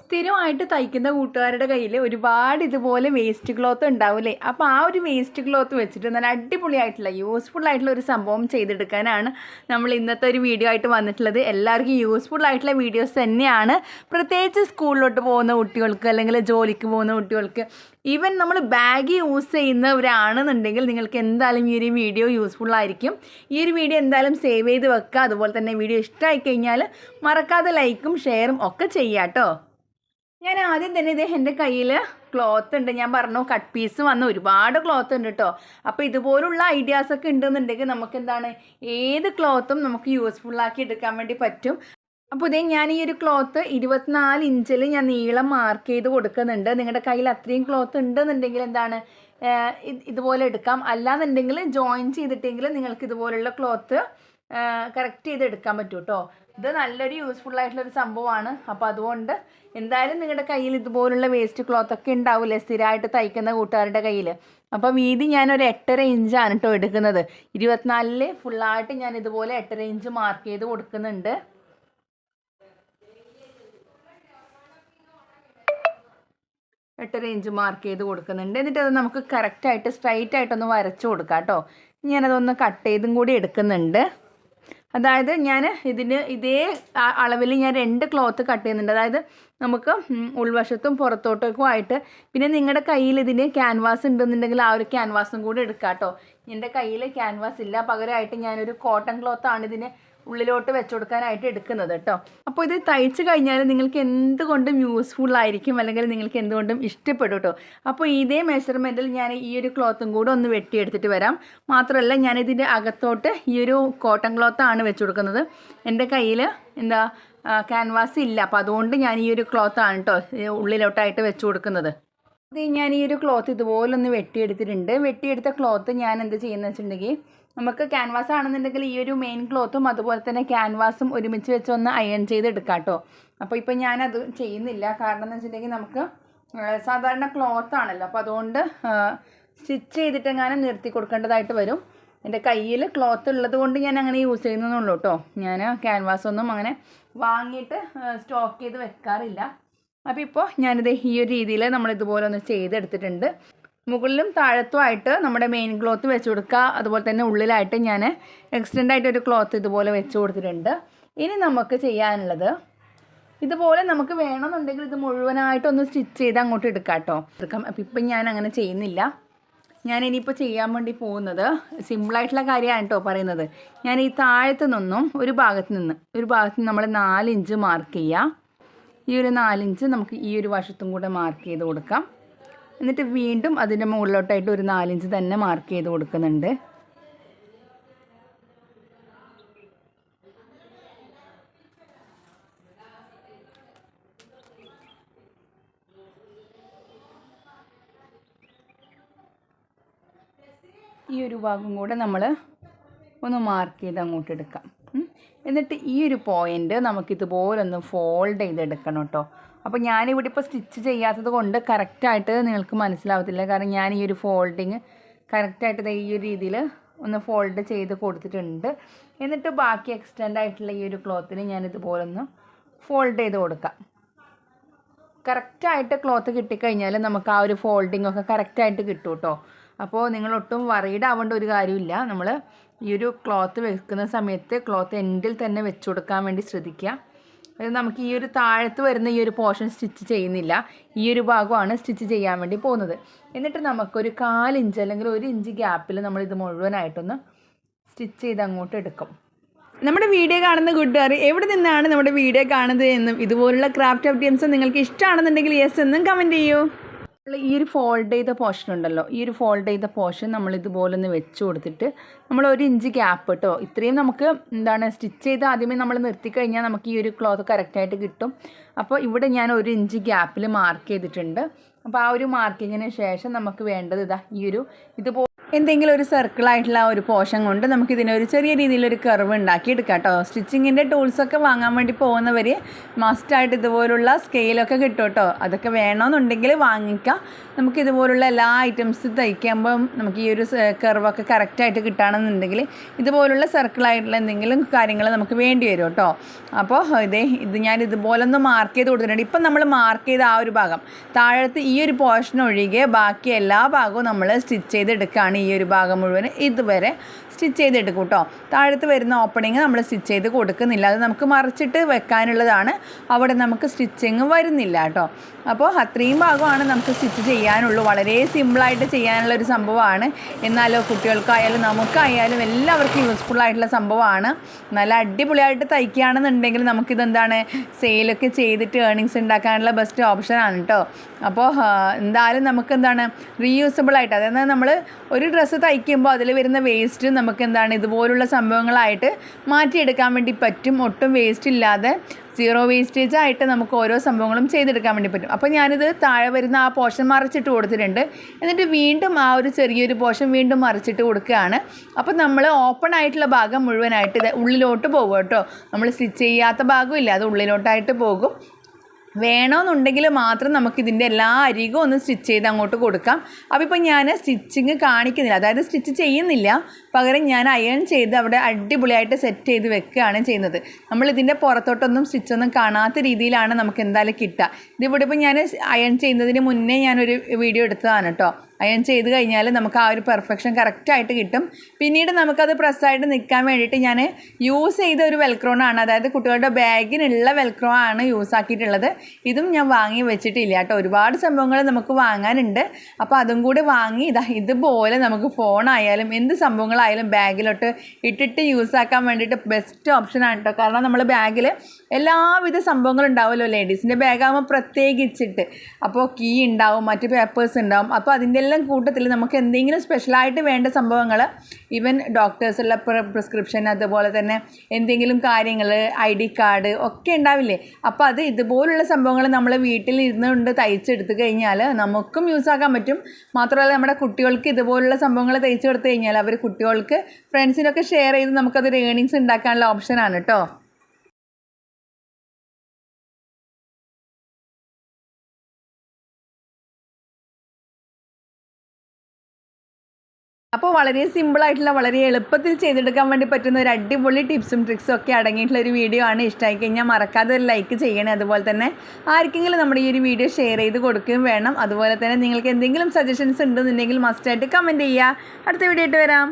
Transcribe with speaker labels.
Speaker 1: സ്ഥിരമായിട്ട് തയ്ക്കുന്ന കൂട്ടുകാരുടെ കയ്യിൽ ഒരുപാട് ഇതുപോലെ വേസ്റ്റ് ക്ലോത്ത് ഉണ്ടാവില്ലേ അപ്പോൾ ആ ഒരു വേസ്റ്റ് ക്ലോത്ത് വെച്ചിട്ട് നല്ല അടിപൊളിയായിട്ടുള്ള യൂസ്ഫുൾ ആയിട്ടുള്ള ഒരു സംഭവം ചെയ്തെടുക്കാനാണ് നമ്മൾ ഇന്നത്തെ ഒരു വീഡിയോ ആയിട്ട് വന്നിട്ടുള്ളത്. എല്ലാവർക്കും യൂസ്ഫുൾ ആയിട്ടുള്ള വീഡിയോസ് തന്നെയാണ്. പ്രത്യേകിച്ച് സ്കൂളിലോട്ട് പോകുന്ന കുട്ടികൾക്ക് അല്ലെങ്കിൽ ജോലിക്ക് പോകുന്ന കുട്ടികൾക്ക് ഈവൻ നമ്മൾ ബാഗ് യൂസ് ചെയ്യുന്നവരാണെന്നുണ്ടെങ്കിൽ നിങ്ങൾക്ക് എന്തായാലും ഈ ഒരു വീഡിയോ യൂസ്ഫുൾ ആയിരിക്കും. ഈ ഒരു വീഡിയോ എന്തായാലും സേവ് ചെയ്ത് വെക്കുക. അതുപോലെ തന്നെ വീഡിയോ ഇഷ്ടമായി കഴിഞ്ഞാൽ മറക്കാതെ ലൈക്കും ഷെയറും ഒക്കെ ചെയ്യാം കേട്ടോ ഞാൻ ആദ്യം തന്നെ ഇത് എന്റെ കയ്യിൽ ക്ലോത്ത് ഉണ്ട്. ഞാൻ പറഞ്ഞു കട്ട് പീസ് വന്ന് ഒരുപാട് ക്ലോത്ത് ഉണ്ട് കേട്ടോ അപ്പോൾ ഇതുപോലുള്ള ഐഡിയാസൊക്കെ ഉണ്ടെന്നുണ്ടെങ്കിൽ നമുക്ക് എന്താണ് ഏത് ക്ലോത്തും നമുക്ക് യൂസ്ഫുള്ളാക്കി എടുക്കാൻ വേണ്ടി പറ്റും. അപ്പോൾ ഇതേ ഞാൻ ഈ ഒരു ക്ലോത്ത് ഇരുപത്തിനാല് ഇഞ്ചിൽ ഞാൻ നീളം മാർക്ക് ചെയ്ത് കൊടുക്കുന്നുണ്ട്. നിങ്ങളുടെ കയ്യിൽ അത്രയും ക്ലോത്ത് ഉണ്ടെന്നുണ്ടെങ്കിൽ എന്താണ്? ഇതുപോലെ എടുക്കാം. അല്ലാന്നുണ്ടെങ്കിൽ ജോയിൻ ചെയ്തിട്ടെങ്കിൽ നിങ്ങൾക്ക് ഇതുപോലുള്ള ക്ലോത്ത് കറക്റ്റ് ചെയ്ത് എടുക്കാൻ പറ്റും കേട്ടോ ഇത് നല്ലൊരു യൂസ്ഫുൾ ആയിട്ടുള്ള ഒരു സംഭവമാണ്. അപ്പോൾ അതുകൊണ്ട് എന്തായാലും നിങ്ങളുടെ കയ്യിൽ ഇതുപോലുള്ള വേസ്റ്റ് ക്ലോത്ത് ഒക്കെ ഉണ്ടാവില്ലേ സ്ഥിരമായിട്ട് തയ്ക്കുന്ന കൂട്ടുകാരുടെ കയ്യിൽ അപ്പോൾ വീതി ഞാൻ ഒരു എട്ടര ഇഞ്ചാണ് കേട്ടോ എടുക്കുന്നത്. ഇരുപത്തിനാലിൽ ഫുള്ളായിട്ട് ഞാൻ ഇതുപോലെ എട്ടര ഇഞ്ച് മാർക്ക് ചെയ്ത് കൊടുക്കുന്നുണ്ട്. എട്ടര ഇഞ്ച് മാർക്ക് ചെയ്ത് കൊടുക്കുന്നുണ്ട്. എന്നിട്ട് അത് നമുക്ക് കറക്റ്റായിട്ട് സ്ട്രൈറ്റ് ആയിട്ടൊന്ന് വരച്ചു കൊടുക്കാം കേട്ടോ ഞാനതൊന്ന് കട്ട് ചെയ്തും കൂടി എടുക്കുന്നുണ്ട്. അതായത് ഞാൻ ഇതിന് ഇതേ അളവിൽ ഞാൻ രണ്ട് ക്ലോത്ത് കട്ട് ചെയ്യുന്നുണ്ട്. അതായത് നമുക്ക് ഉൾവശത്തും പുറത്തോട്ടൊക്കെ ആയിട്ട്. പിന്നെ നിങ്ങളുടെ കയ്യിൽ ഇതിന് ക്യാൻവാസ് ഉണ്ടെന്നുണ്ടെങ്കിൽ ആ ഒരു ക്യാൻവാസും കൂടി എടുക്കാം കേട്ടോ എന്റെ കയ്യിൽ ക്യാൻവാസ് ഇല്ല. പകരമായിട്ട് ഞാനൊരു കോട്ടൺ ക്ലോത്താണ് ഇതിന് ഉള്ളിലോട്ട് വെച്ചു കൊടുക്കാനായിട്ട് എടുക്കുന്നത് കേട്ടോ അപ്പോൾ ഇത് തയ്ച്ചു കഴിഞ്ഞാൽ നിങ്ങൾക്ക് എന്തുകൊണ്ടും യൂസ്ഫുൾ ആയിരിക്കും. അല്ലെങ്കിൽ നിങ്ങൾക്ക് എന്തുകൊണ്ടും ഇഷ്ടപ്പെടും കേട്ടോ അപ്പോൾ ഇതേ മെഷർമെന്റിൽ ഞാൻ ഈ ഒരു ക്ലോത്തും കൂടെ ഒന്ന് വെട്ടിയെടുത്തിട്ട് വരാം. മാത്രമല്ല ഞാൻ ഇതിന്റെ അകത്തോട്ട് ഈ ഒരു കോട്ടൺ ക്ലോത്താണ് വെച്ചു കൊടുക്കുന്നത് എന്റെ കയ്യിൽ എന്താ ക്യാൻവാസ് ഇല്ല. അപ്പോൾ അതുകൊണ്ട് ഞാൻ ഈ ഒരു ക്ലോത്ത് ക്ലോത്താണ് കേട്ടോ ഉള്ളിലോട്ടായിട്ട് വെച്ച് കൊടുക്കുന്നത്. ഇത് ഞാൻ ഈ ഒരു ക്ലോത്ത് ഇതുപോലെ ഒന്ന് വെട്ടിയെടുത്തിട്ടുണ്ട്. വെട്ടിയെടുത്ത ക്ലോത്ത് ഞാൻ എന്ത് ചെയ്യുന്നത് വെച്ചിട്ടുണ്ടെങ്കിൽ നമുക്ക് ക്യാൻവാസ് ആണെന്നുണ്ടെങ്കിൽ ഈ ഒരു മെയിൻ ക്ലോത്തും അതുപോലെ തന്നെ ക്യാൻവാസും ഒരുമിച്ച് വെച്ച് ഒന്ന് അയൺ ചെയ്തെടുക്കാം കേട്ടോ അപ്പോൾ ഇപ്പോൾ ഞാനത് ചെയ്യുന്നില്ല. കാരണം എന്ന് വെച്ചിട്ടുണ്ടെങ്കിൽ നമുക്ക് സാധാരണ ക്ലോത്ത് ആണല്ലോ. അപ്പോൾ അതുകൊണ്ട് സ്റ്റിച്ച് ചെയ്തിട്ടെങ്ങാനും നിർത്തി കൊടുക്കേണ്ടതായിട്ട് വരും. എന്റെ കയ്യിൽ ക്ലോത്ത് ഉള്ളത് കൊണ്ട് ഞാൻ അങ്ങനെ യൂസ് ചെയ്യുന്നതെന്നുള്ളൂ കേട്ടോ ഞാൻ ക്യാൻവാസൊന്നും അങ്ങനെ വാങ്ങിയിട്ട് സ്റ്റോക്ക് ചെയ്ത് വെക്കാറില്ല. അപ്പോൾ ഇപ്പോൾ ഞാനിത് ഈ ഒരു രീതിയിൽ നമ്മൾ ഇതുപോലെ ഒന്ന് ചെയ്തെടുത്തിട്ടുണ്ട്. മുകളിലും താഴത്തുമായിട്ട് നമ്മുടെ മെയിൻ ക്ലോത്ത് വെച്ച് കൊടുക്കുക അതുപോലെ തന്നെ ഉള്ളിലായിട്ട് ഞാൻ എക്സ്റ്റെൻഡ് ആയിട്ട് ഒരു ക്ലോത്ത് ഇതുപോലെ വെച്ച് കൊടുത്തിട്ടുണ്ട്. ഇനി നമുക്ക് ചെയ്യാനുള്ളത് ഇതുപോലെ നമുക്ക് വേണമെന്നുണ്ടെങ്കിൽ ഇത് മുഴുവനായിട്ടൊന്ന് സ്റ്റിച്ച് ചെയ്ത് അങ്ങോട്ട് എടുക്കാം കേട്ടോ എടുക്കാം അപ്പം ഇപ്പം ഞാൻ അങ്ങനെ ചെയ്യുന്നില്ല. ഞാൻ ഇനിയിപ്പോൾ ചെയ്യാൻ വേണ്ടി പോകുന്നത് സിമ്പിളായിട്ടുള്ള കാര്യമാണ് കേട്ടോ പറയുന്നത്. ഞാൻ ഈ താഴത്ത് നിന്നും ഒരു ഭാഗത്ത് നിന്ന് ഒരു ഭാഗത്ത് നമ്മൾ നാലിഞ്ച് മാർക്ക് ചെയ്യുക ഈ ഒരു നാലിഞ്ച് നമുക്ക് ഈ ഒരു വശത്തും കൂടെ മാർക്ക് ചെയ്ത് കൊടുക്കാം. എന്നിട്ട് വീണ്ടും അതിന്റെ മുകളിലോട്ടായിട്ട് ഒരു നാലിഞ്ച് തന്നെ മാർക്ക് ചെയ്ത് കൊടുക്കുന്നുണ്ട്. ഈ ഒരു ഭാഗം കൂടെ നമ്മൾ ഒന്ന് മാർക്ക് ചെയ്ത് അങ്ങോട്ട് എടുക്കാം. എന്നിട്ട് ഈ ഒരു പോയിന്റ് നമുക്കിതുപോലെ ഒന്ന് ഫോൾഡ് ചെയ്തെടുക്കണം കേട്ടോ. അപ്പോൾ ഞാനിവിടെ ഇപ്പോൾ സ്റ്റിച്ച് ചെയ്യാത്തത് കൊണ്ട് കറക്റ്റായിട്ട് നിങ്ങൾക്ക് മനസ്സിലാവത്തില്ല. കാരണം ഞാൻ ഈ ഒരു ഫോൾഡിങ് കറക്റ്റായിട്ട് ഈ ഒരു രീതിയിൽ ഒന്ന് ഫോൾഡ് ചെയ്ത് കൊടുത്തിട്ടുണ്ട്. എന്നിട്ട് ബാക്കി എക്സ്റ്റെൻഡ് ആയിട്ടുള്ള ഈ ഒരു ക്ലോത്തിന് ഞാൻ ഇതുപോലെ ഒന്ന് ഫോൾഡ് ചെയ്ത് കൊടുക്കാം. കറക്റ്റായിട്ട് ക്ലോത്ത് കിട്ടിക്കഴിഞ്ഞാൽ നമുക്ക് ആ ഒരു ഫോൾഡിംഗ് ഒക്കെ കറക്റ്റായിട്ട് കിട്ടും കേട്ടോ അപ്പോൾ നിങ്ങൾ ഒട്ടും വറീഡ് ആവേണ്ട ഒരു കാര്യമില്ല. നമ്മൾ ഈ ഒരു ക്ലോത്ത് വെക്കുന്ന സമയത്ത് ക്ലോത്ത് എൻഡിൽ തന്നെ വെച്ച് കൊടുക്കാൻ വേണ്ടി ശ്രദ്ധിക്കുക. അത് നമുക്ക് ഈ ഒരു താഴത്ത് വരുന്ന ഈ ഒരു പോർഷൻ സ്റ്റിച്ച് ചെയ്യുന്നില്ല. ഈ ഒരു ഭാഗമാണ് സ്റ്റിച്ച് ചെയ്യാൻ വേണ്ടി പോകുന്നത്. എന്നിട്ട് നമുക്കൊരു കാലിഞ്ച് അല്ലെങ്കിൽ ഒരു ഇഞ്ച് ഗ്യാപ്പിൽ നമ്മൾ ഇത് മുഴുവനായിട്ടൊന്ന് സ്റ്റിച്ച് ചെയ്ത് അങ്ങോട്ട് എടുക്കും. നമ്മുടെ വീഡിയോ കാണുന്ന കൂട്ടുകാർ എവിടെ നിന്നാണ് നമ്മുടെ വീഡിയോ കാണുന്നത് എന്നും ഇതുപോലുള്ള ക്രാഫ്റ്റ് ഐറ്റംസ് നിങ്ങൾക്ക് ഇഷ്ടമാണെന്നുണ്ടെങ്കിൽ യെസ് എന്നും കമന്റ് ചെയ്യൂ. ഈ ഒരു ഫോൾഡ് ചെയ്ത പോർഷൻ ഉണ്ടല്ലോ ഈ ഒരു ഫോൾഡ് ചെയ്ത പോർഷൻ നമ്മൾ ഇതുപോലെ ഒന്ന് വെച്ച് കൊടുത്തിട്ട് നമ്മൾ ഒരു ഇഞ്ച് ഗ്യാപ്പ് കേട്ടോ ഇത്രയും നമുക്ക് എന്താണ് സ്റ്റിച്ച് ചെയ്ത് ആദ്യമേ നമ്മൾ നിർത്തി കഴിഞ്ഞാൽ നമുക്ക് ഈ ഒരു ക്ലോത്ത് കറക്റ്റായിട്ട് കിട്ടും. അപ്പോൾ ഇവിടെ ഞാൻ ഒരു ഇഞ്ച് ഗ്യാപ്പിൽ മാർക്ക് ചെയ്തിട്ടുണ്ട്. അപ്പോൾ ആ ഒരു മാർക്കിങ്ങിന് ശേഷം നമുക്ക് വേണ്ടത് ഇതാ ഈ ഒരു ഇതുപോലെ എന്തെങ്കിലും ഒരു സർക്കിളായിട്ടുള്ള ഒരു പോഷൻ കൊണ്ട് നമുക്ക് ഇതിനൊരു ചെറിയ രീതിയിലൊരു കർവ് ഉണ്ടാക്കി എടുക്കാം കേട്ടോ സ്റ്റിച്ചിങ്ങിന്റെ ടൂൾസൊക്കെ വാങ്ങാൻ വേണ്ടി പോകുന്നവർ മസ്റ്റായിട്ട് ഇതുപോലുള്ള സ്കെയിലൊക്കെ കിട്ടും കേട്ടോ. അതൊക്കെ വേണമെന്നുണ്ടെങ്കിൽ വാങ്ങിക്കാം. നമുക്ക് ഇതുപോലുള്ള എല്ലാ ഐറ്റംസ് തയ്ക്കുമ്പം നമുക്ക് ഈ ഒരു കർവൊക്കെ കറക്റ്റായിട്ട് കിട്ടുകയാണെന്നുണ്ടെങ്കിൽ ഇതുപോലുള്ള സർക്കിളായിട്ടുള്ള എന്തെങ്കിലും കാര്യങ്ങൾ നമുക്ക് വേണ്ടി വരും കേട്ടോ. അപ്പോൾ ഇതേ ഇത് ഞാൻ ഇതുപോലെ ഒന്ന് മാർക്ക് ചെയ്ത് കൊടുത്തിട്ടുണ്ട്. ഇപ്പം നമ്മൾ മാർക്ക് ചെയ്ത ആ ഒരു ഭാഗം. താഴത്ത് ഈ ഒരു പോർഷൻ ഒഴികെ ബാക്കി എല്ലാ ഭാഗവും നമ്മൾ സ്റ്റിച്ച് ചെയ്തെടുക്കുകയാണ് ഈ ഒരു ഭാഗം മുഴുവൻ ഇതുവരെ സ്റ്റിച്ച് ചെയ്തിട്ട് കൂട്ടോ താഴത്ത് വരുന്ന ഓപ്പണിങ് നമ്മൾ സ്റ്റിച്ച് ചെയ്ത് കൊടുക്കുന്നില്ല. അത് നമുക്ക് മറിച്ചിട്ട് വെക്കാനുള്ളതാണ്. അവിടെ നമുക്ക് സ്റ്റിച്ചിങ് വരുന്നില്ല കേട്ടോ അപ്പോൾ അത്രയും ഭാഗമാണ് നമുക്ക് സ്റ്റിച്ച് ചെയ്യാനുള്ളൂ. വളരെ സിമ്പിളായിട്ട് ചെയ്യാനുള്ള ഒരു സംഭവമാണ്. എന്നാലോ കുട്ടികൾക്കായാലും നമുക്കായാലും എല്ലാവർക്കും യൂസ്ഫുൾ ആയിട്ടുള്ള സംഭവമാണ്. നല്ല അടിപൊളിയായിട്ട് തയ്ക്കുകയാണെന്നുണ്ടെങ്കിൽ നമുക്കിതെന്താണ്? സെയിലൊക്കെ ചെയ്തിട്ട് ഏണിങ്സ് ഉണ്ടാക്കാനുള്ള ബെസ്റ്റ് ഓപ്ഷനാണ് കേട്ടോ അപ്പോൾ എന്തായാലും നമുക്ക് എന്താണ് റീയൂസബിൾ ആയിട്ട് അതായത് നമ്മൾ ഒരു ഡ്രസ്സ് തയ്ക്കുമ്പോൾ അതിൽ വരുന്ന വേസ്റ്റ് നമുക്ക് എന്താണ് ഇതുപോലുള്ള സംഭവങ്ങളായിട്ട് മാറ്റിയെടുക്കാൻ വേണ്ടി പറ്റും. ഒട്ടും വേസ്റ്റ് ഇല്ലാതെ സീറോ വേസ്റ്റേജ് ആയിട്ട് നമുക്ക് ഓരോ സംഭവങ്ങളും ചെയ്തെടുക്കാൻ വേണ്ടി പറ്റും. അപ്പോൾ ഞാനിത് താഴെ വരുന്ന ആ പോർഷൻ മറിച്ചിട്ട് കൊടുത്തിട്ടുണ്ട്. എന്നിട്ട് വീണ്ടും ആ ഒരു ചെറിയൊരു പോർഷൻ വീണ്ടും മറിച്ചിട്ട് കൊടുക്കുകയാണ്. അപ്പോൾ നമ്മൾ ഓപ്പൺ ആയിട്ടുള്ള ഭാഗം മുഴുവനായിട്ട് ഉള്ളിലോട്ട് പോകും കേട്ടോ. നമ്മൾ സ്റ്റിച്ച് ചെയ്യാത്ത ഭാഗമില്ല അത് ഉള്ളിലോട്ടായിട്ട് പോകും. വേണമെന്നുണ്ടെങ്കിൽ മാത്രം നമുക്ക് ഇതിന്റെ എല്ലാ അരികും ഒന്ന് സ്റ്റിച്ച് ചെയ്ത് അങ്ങോട്ട് കൊടുക്കാം. അപ്പോൾ ഇപ്പോൾ ഞാൻ സ്റ്റിച്ചിങ് കാണിക്കുന്നില്ല. അതായത് സ്റ്റിച്ച് ചെയ്യുന്നില്ല. പകരം ഞാൻ അയൺ ചെയ്ത് അവിടെ അടിപൊളിയായിട്ട് സെറ്റ് ചെയ്ത് വെക്കുകയാണ് ചെയ്യുന്നത്. നമ്മൾ ഇതിന്റെ പുറത്തോട്ടൊന്നും സ്റ്റിച്ചൊന്നും കാണാത്ത രീതിയിലാണ് നമുക്ക് എന്തായാലും കിട്ടുക. ഇതിവിടെ ഇപ്പോൾ ഞാൻ അയൺ ചെയ്യുന്നതിന് മുന്നേ ഞാനൊരു വീഡിയോ എടുത്തതാണ് കേട്ടോ. അയൺ ചെയ്ത് കഴിഞ്ഞാൽ നമുക്ക് ആ ഒരു പെർഫെക്ഷൻ കറക്റ്റായിട്ട് കിട്ടും. പിന്നീട് നമുക്കത് പ്രസ്സായിട്ട് നിൽക്കാൻ വേണ്ടിയിട്ട് ഞാൻ യൂസ് ചെയ്ത ഒരു വെൽക്രോണാണ് അതായത് കുട്ടികളുടെ ബാഗിനുള്ള വെൽക്രോ ആണ് യൂസ് ആക്കിയിട്ടുള്ളത്. ഇതും ഞാൻ വാങ്ങി വെച്ചിട്ടില്ല കേട്ടോ. ഒരുപാട് സംഭവങ്ങൾ നമുക്ക് വാങ്ങാനുണ്ട്. അപ്പോൾ അതും കൂടി വാങ്ങി ഇതാ ഇതുപോലെ നമുക്ക് ഫോണായാലും എന്ത് സംഭവങ്ങളായാലും ബാഗിലോട്ട് ഇട്ടിട്ട് യൂസ് ആക്കാൻ വേണ്ടിയിട്ട് ബെസ്റ്റ് ഓപ്ഷനാണ് കേട്ടോ. കാരണം നമ്മൾ ബാഗിൽ എല്ലാവിധ സംഭവങ്ങളും ഉണ്ടാവുമല്ലോ. ലേഡീസിന്റെ ബാഗാകുമ്പോൾ പ്രത്യേകിച്ചിട്ട്. അപ്പോൾ കീ ഉണ്ടാവും മറ്റ് പേപ്പേഴ്സ് ഉണ്ടാവും. അപ്പോൾ അതിന്റെ എല്ലാം കൂട്ടത്തിൽ നമുക്ക് എന്തെങ്കിലും സ്പെഷ്യലായിട്ട് വേണ്ട സംഭവങ്ങൾ ഈവൻ ഡോക്ടേഴ്സുള്ള പ്രിസ്ക്രിപ്ഷൻ അതുപോലെ തന്നെ എന്തെങ്കിലും കാര്യങ്ങൾ ഐ ഡി കാർഡ് ഒക്കെ ഉണ്ടാവില്ലേ? അപ്പോൾ അത് ഇതുപോലുള്ള സംഭവങ്ങൾ നമ്മൾ വീട്ടിൽ ഇരുന്നുകൊണ്ട് തയ്ച്ചെടുത്തു കഴിഞ്ഞാൽ നമുക്കും യൂസ് ആക്കാൻ പറ്റും. മാത്രമല്ല നമ്മുടെ കുട്ടികൾക്ക് ഇതുപോലുള്ള സംഭവങ്ങൾ തയ്ച്ചു കൊടുത്തു കഴിഞ്ഞാൽ അവർ കുട്ടികൾക്ക് ഫ്രണ്ട്സിനൊക്കെ ഷെയർ ചെയ്ത് നമുക്കതൊരു ഏണിങ്സ് ഉണ്ടാക്കാനുള്ള ഓപ്ഷനാണ് കേട്ടോ അപ്പോൾ വളരെ സിമ്പിളായിട്ടുള്ള വളരെ എളുപ്പത്തിൽ ചെയ്തെടുക്കാൻ വേണ്ടി പറ്റുന്ന ഒരു അടിപൊളി ടിപ്സും ട്രിക്സും ഒക്കെ അടങ്ങിയിട്ടുള്ള ഒരു വീഡിയോ ആണ് ഇഷ്ടമായി കഴിഞ്ഞാൽ മറക്കാതെ ഒരു ലൈക്ക് ചെയ്യണേ. അതുപോലെ തന്നെ ആർക്കെങ്കിലും നമ്മുടെ ഈ ഒരു വീഡിയോ ഷെയർ ചെയ്ത് കൊടുക്കുകയും വേണം. അതുപോലെ തന്നെ നിങ്ങൾക്ക് എന്തെങ്കിലും സജഷൻസ് ഉണ്ടെന്നുണ്ടെങ്കിൽ മസ്റ്റായിട്ട് കമന്റ് ചെയ്യുക. അടുത്ത വീഡിയോ ആയിട്ട് വരാം.